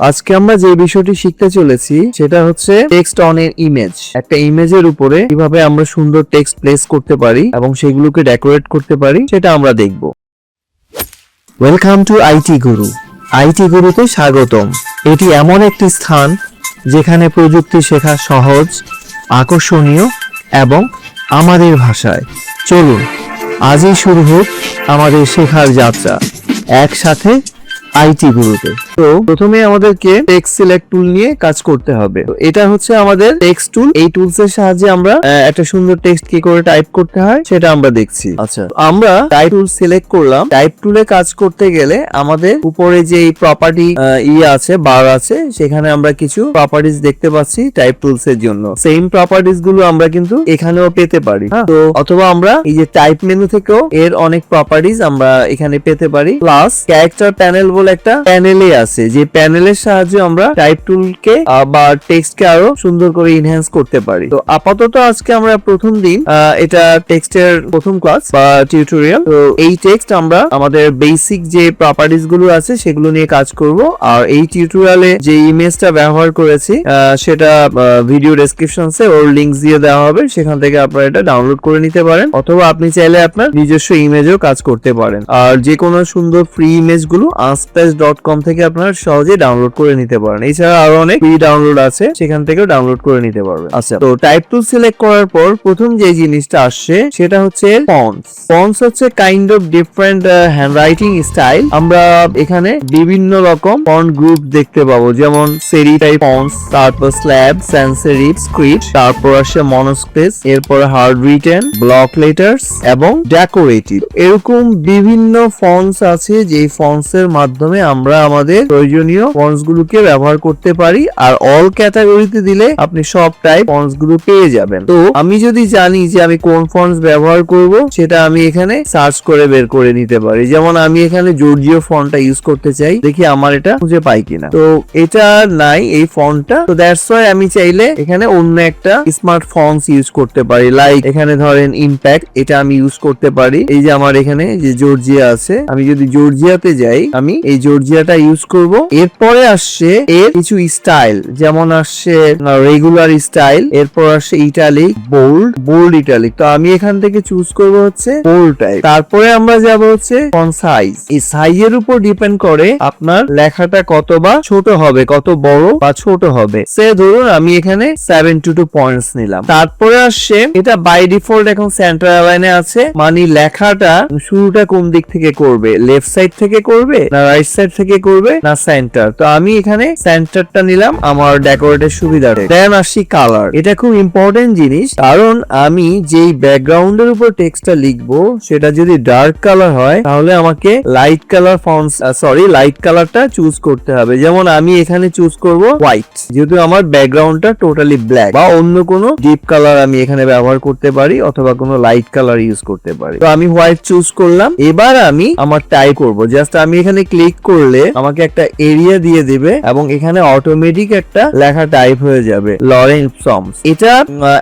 আজকে আমরা যে বিষয়টি শিখতে চলেছি, সেটা হচ্ছে টেক্সট অন এর ইমেজ একটা ইমেজের উপরে কীভাবে আমরা সুন্দর টেক্সট প্লেস করতে পারি এবং সেগুলোকে ডেকোরেট করতে পারি, সেটা আমরা দেখব। Welcome to IT guru IT গুরুতে স্বাগতম। এটি এমন একটি স্থান যেখানে প্রযুক্তি শেখা সহজ, আকর্ষণীয় এবং আমাদের ভাষায়। চলুন, আজই শুরু হোক আমাদের শেখার যাত্রা। একসাথে আইটি গুরুতে তো প্রথমে আমাদেরকে টেক্সট সিলেক্ট টুল নিয়ে কাজ করতে হবে। তো এটা হচ্ছে আমাদের টেক্সট টুল এই টুলস এর সাহায্যে আমরা একটা সুন্দর টেক্সট কি করে টাইপ করতে হয় সেটা আমরা দেখছি। আচ্ছা। আমরা টাইপ টুল সিলেক্ট করলাম। টাইপ টুলে কাজ করতে গেলে আমাদের উপরে যে প্রপার্টি ইয়ে আছে বার আছে সেখানে আমরা কিছু প্রপার্টিজ দেখতে পাচ্ছি টাইপ টুলস এর জন্য। সেম প্রপার্টিজগুলো আমরা কিন্তু এখানেও পেতে পারি। হ্যাঁ? তো অথবা আমরা এই যে টাইপ মেনু থেকেও এর অনেক প্রপার্টিজ আমরা এখানে পেতে পারি। প্লাস ক্যারেক্টার প্যানেল বলে একটা প্যানেলে আছে যে প্যানেলের সাহায্যে আমরা টাইপ টুলকে বা টেক্সট কে আরও সুন্দর করে ইনহ্যান্স করতে পারি। তো আপাতত আজকে আমরা প্রথম দিন এটা টেক্সটের প্রথম ক্লাস বা টিউটোরিয়াল তো এই টেক্সট আমরা আমাদের বেসিক যে প্রপার্টিজগুলো আছে, সেগুলো নিয়ে কাজ করব। আর এই টিউটোরিয়ালে যে ইমেজটা ব্যবহার করেছি সেটা ভিডিও ডেসক্রিপশনসে ওর লিংক দিয়ে দেওয়া হবে। সেখান থেকে আপনারা এটা ডাউনলোড করে নিতে পারেন। অথবা আপনি চাইলে আপনার নিজস্ব ইমেজও কাজ করতে পারেন। আর যে কোনো সুন্দর ফ্রি ইমেজগুলো আনস্প্লেস ডট কম থেকে আপনারা সহজে ডাউনলোড করে নিতে পারেন। এছাড়া আরও অনেক ফ্রি ডাউনলোড আছে, সেখান থেকেও ডাউনলোড করে নিতে পারবেন। আচ্ছা তো টাইপ টুল সিলেক্ট করার পর প্রথম যে জিনিসটা আসছে, সেটা হচ্ছে ফন্টস ফন্টস হচ্ছে kind of different handwriting style আমরা এখানে বিভিন্ন রকম ফন্ট গ্রুপ দেখতে পাবো, যেমন সেরি টাইপ ফন্টস তারপর স্ল্যাব স্যান্সেরিভ স্ক্রিপ্ট তারপর আসে মনোস্পেস এরপর হার্ড রিটেন ব্লক লেটার্স এবং ডেকোরেটিভ এরকম বিভিন্ন ফন্টস আছে, যেই ফন্টস এর মাধ্যমে আমরা আমাদের প্রয়োজনীয় ফন্টস গুলোকে ব্যবহার করতে পারি আর অল ক্যাটাগরিতে দিলে আপনি সব টাইপ ফন্টসগুলো পেয়ে যাবেন। তো আমি যদি জানি যে আমি কোন ফন্টস ব্যবহার করব, সেটা আমি এখানে সার্চ করে বের করে নিতে পারি। যেমন আমি এখানে জর্জিও ফন্টটা ইউজ করতে চাই, দেখি আমার এটা খুঁজে পাই কিনা। তো এটা নাই এই ফন্টটা তো দ্যাটস ওয়াই আমি চাইলে এখানে অন্য একটা স্মার্ট ফন্টস ইউজ করতে পারি। লাইক এখানে ধরেন ইম্প্যাক্ট এটা আমি ইউজ করতে পারি। এই যে আমার এখানে যে জর্জিয়া আছে, আমি যদি জর্জিয়াতে যাই, আমি এই জর্জিয়াটা ইউজ করব। এরপরে আসছে এর কিছু স্টাইল যেমন আসছে রেগুলার স্টাইল এরপর আসছে ইটালিক বোল্ড বোল্ড ইটালিক তো আমি এখান থেকে চুজ করব হচ্ছে বোল্ড টাইপ তারপরে আমরা যাব হচ্ছে ফন্ট সাইজ এই সাইজের উপর ডিপেন্ড করে আপনার লেখাটা কত বা ছোট হবে, কত বড় বা ছোট হবে। সে ধরুন আমি এখানে সেভেন টু টু পয়েন্টস নিলাম। তারপরে আসছে, এটা বাই ডিফল্ট এখন সেন্টার লাইনে আছে। মানে লেখাটা শুরুটা কোন দিক থেকে করবে? লেফট সাইড থেকে করবে না রাইট সাইড থেকে করবে? না সেন্টার তো আমি এখানে সেন্টারটা নিলাম, আমার ডেকোরেটের সুবিধাতে। দেন আসছি কালার এটা খুব ইম্পর্টেন্ট জিনিস, কারণ আমি যেই ব্যাকগ্রাউন্ডের উপর টেক্সটটা লিখব, সেটা যদি ডার্ক কালার হয়, তাহলে আমাকে light colour fonts sorry light কালারটা চুজ করতে হবে। যেমন আমি এখানে চুজ করব হোয়াইট যেহেতু আমার ব্যাকগ্রাউন্ডটা টোটালি ব্ল্যাক বা অন্য কোনো ডিপ কালার আমি এখানে ব্যবহার করতে পারি, অথবা কোনো লাইট কালার ইউজ করতে পারি। তো আমি হোয়াইট চুজ করলাম, এবার আমি আমার টাইপ করব। জাস্ট আমি এখানে ক্লিক করলে, আমাকে একটা এরিয়া দিয়ে দিবে এবং এখানে অটোমেটিক একটা লেখা টাইপ হয়ে যাবে লরেন সমস এটা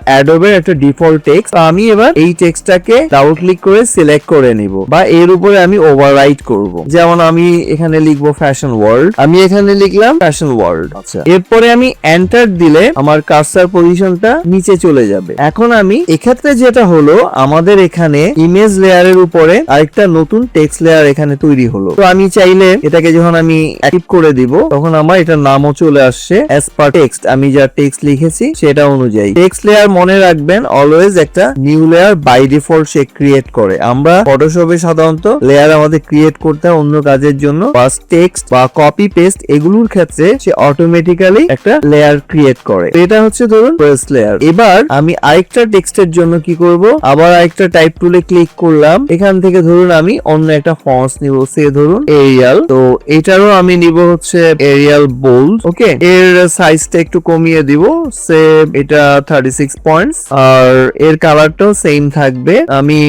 অ্যাডোবের একটা ডিফল্ট টেক্সট আমি এবার এই টেক্সটটাকে ডাবল ক্লিক করে সিলেক্ট করে নিব বা এর উপরে আমি ওভাররাইট করব। যেমন আমি এখানে লিখব ফ্যাশন ওয়ার্ল্ড আমি এখানে লিখলাম ফ্যাশন ওয়ার্ল্ড আচ্ছা। এরপরে আমি এন্টার দিলে আমার কার্সার পজিশনটা নিচে চলে যাবে। এখন আমি এক্ষেত্রে যেটা হলো আমাদের এখানে ইমেজ লেয়ারের উপরে আরেকটা নতুন টেক্সট লেয়ার এখানে তৈরি হলো। তো আমি চাইলে এটাকে যখন আমি অ্যাক্টিভ করে দিব, তখন আমার এটার নামও চলে আসছে অ্যাজ পার টেক্সট আমি যা টেক্সট লিখেছি সেটা অনুযায়ী। টেক্সট লেয়ার মনে রাখবেন অলওয়েজ একটা নিউ লেয়ার বাই ডিফল্ট সে ক্রিয়েট করে। আমরা ফটোশপে সাধারণত লেয়ার আমাদের ক্রিয়েট করতে হয় অন্য কাজের জন্য। বাস টেক্সট বা কপি পেস্ট এগুলোর ক্ষেত্রে সে অটোমেটিক্যালি একটা লেয়ার ক্রিয়েট করে। এটা হচ্ছে ধরুন ফার্স্ট লেয়ার এবার আমি আরেকটা টেক্সটের জন্য কি করব? আবার আরেকটা টাইপ টুলে ক্লিক করলাম। এখান থেকে ধরুন আমি অন্য একটা ফন্টস নিব। সে ধরুন এরিয়াল তো এটারও আমি নিব হচ্ছে এরিয়াল বোল্ড ওকে? এর সাইজটা একটু কমিয়ে দিব সে এটা থার্টি সিক্স পয়েন্টস আর এর কালারটাও সেম থাকবে। আমি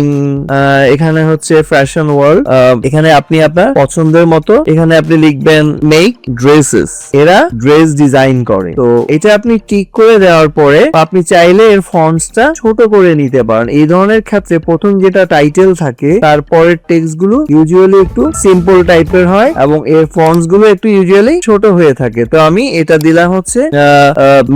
এখানে হচ্ছে ফ্যাশন ওয়ার্ল্ড এখানে আপনি আপনার পছন্দের মতো, এখানে আপনি লিখবেন মেক ড্রেসেস এরা ড্রেস ডিজাইন করে। তো এটা আপনি টিক করে দেওয়ার পরে, আপনি চাইলে এর ফন্টসটা ছোট করে নিতে পারেন। এই ধরনের ক্ষেত্রে প্রথম যেটা টাইটেল থাকে, তারপরের টেক্সটগুলো ইউজুয়ালি একটু সিম্পল টাইপের হয়, এবং এর ফন্টস ফন্টসগুলো একটু ইউজুয়ালি ছোট হয়ে থাকে। তো আমি এটা দিলাম হচ্ছে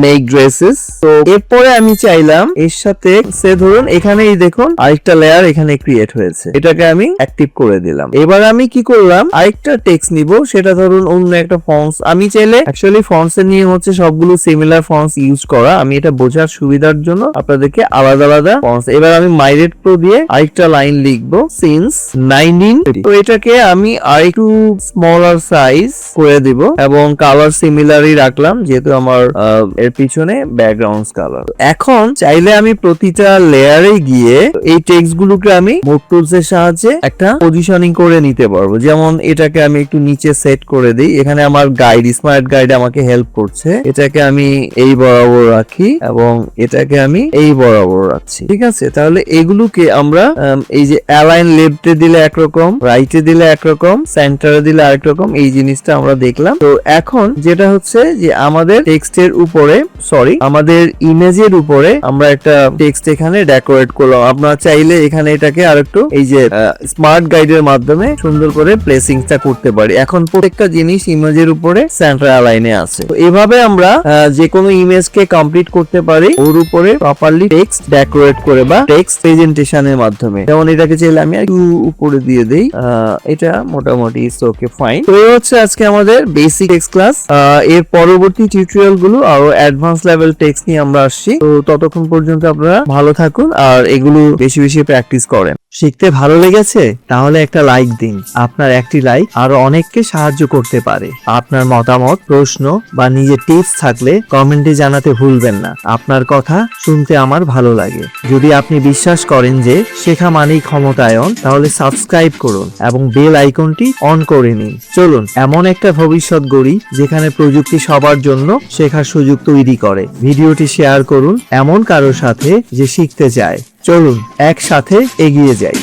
মেক ড্রেসেস তো এরপরে আমি চাইলাম এর সাথে, সে ধরুন এখানেই দেখুন আরেকটা লেয়ার এখানে ক্রিয়েট হয়েছে। এটাকে আমি অ্যাক্টিভ করে দিলাম। এবার আমি কি করলাম? আরেকটা টেক্সট নিব, সেটা ধরুন অন্য একটা ফন্টস আমি চাইলে অ্যাকচুয়ালি ফন্টস এর নিয়ে হচ্ছে সবগুলো সিমিলার ফন্টস ইউজ করা। আমি এটা বোঝার সুবিধার জন্য আপনাদেরকে আলাদা আলাদা ফন্টস এবার আমি মাইরেট প্রো দিয়ে আরেকটা লাইন লিখব সিন্স নাইনটিন তো এটাকে আমি আরেকটু স্মলার সাইজ করে দিব এবং কালার সিমিলারই রাখলাম, যেহেতু আমার এর পিছনে ব্যাকগ্রাউন্ড কালার এখন চাইলে আমি প্রতিটা লেয়ারে গিয়ে এই টেক্সট গুলোকে আমি মোট টুলস এর সাহায্যে একটা পজিশনিং করে নিতে পারব। যেমন এটাকে আমি একটু নিচে সেট করে দিই। এখানে আমার গাইড স্মার্ট গাইড আমাকে হেল্প করছে। এটাকে আমি এই বরাবর রাখি এবং এটাকে আমি এই বরাবর রাখছি। ঠিক আছে? তাহলে এগুলোকে আমরা এই যে অ্যালাইন লেফটে দিলে একরকম রাইটে দিলে একরকম সেন্টারে দিলে আরেক রকম এই জিনিসটা আমরা দেখলাম। তো এখন যেটা হচ্ছে যে আমাদের টেক্সটের উপরে সরি আমাদের ইমেজের উপরে আমরা একটা টেক্সট এখানে ডেকোরেট করলাম। আপনারা চাইলে এখানে এটাকে আরেকটু এই যে স্মার্ট গাইডের মাধ্যমে সুন্দর করে প্লেসিংটা করতে পারি। এখন প্রত্যেকটা জিনিস ইমেজের উপরে সেন্টার অ্যালাইনে আছে। তো এভাবে আমরা যে কোনো ইমেজকে কমপ্লিট করতে পারি। ওর উপরে প্রপারলি টেক্সট ডেকোরেট করে বা টেক্সট প্রেজেন্টেশনের মাধ্যমে। যেমন এটাকে চাইলে আমি একটু উপরে দিয়ে দেই। এটা মোটামুটি ওকে ফাইন তো হচ্ছে আজকে আমাদের বেসিক টেক্সট ক্লাস এর পরবর্তী টিউটোরিয়ালগুলো আরও অ্যাডভান্স লেভেল টেক্সট নিয়ে আমরা আসছি। তো ততক্ষণ পর্যন্ত আপনারা ভালো থাকুন আর এগুলো বেশি বেশি প্র্যাকটিস করেন। শিখতে ভালো লেগেছে? তাহলে একটা লাইক দিন। আপনার একটি লাইক আরও অনেককে সাহায্য করতে পারে। আপনার মতামত, প্রশ্ন বা নিজের টিপস থাকলে কমেন্টে জানাতে ভুলবেন না। আপনার কথা শুনতে আমার ভালো লাগে। যদি আপনি বিশ্বাস করেন যে শেখা মানেই ক্ষমতায়ন, তাহলে সাবস্ক্রাইব করুন এবং বেল আইকনটি অন করে নিন। চলুন এমন একটা ভবিষ্যৎ গড়ি যেখানে প্রযুক্তি সবার জন্য শেখার সুযোগ তৈরি করে। ভিডিওটি শেয়ার করুন এমন কারোর সাথে যে শিখতে চায়। চলুন, একসাথে এগিয়ে যাই।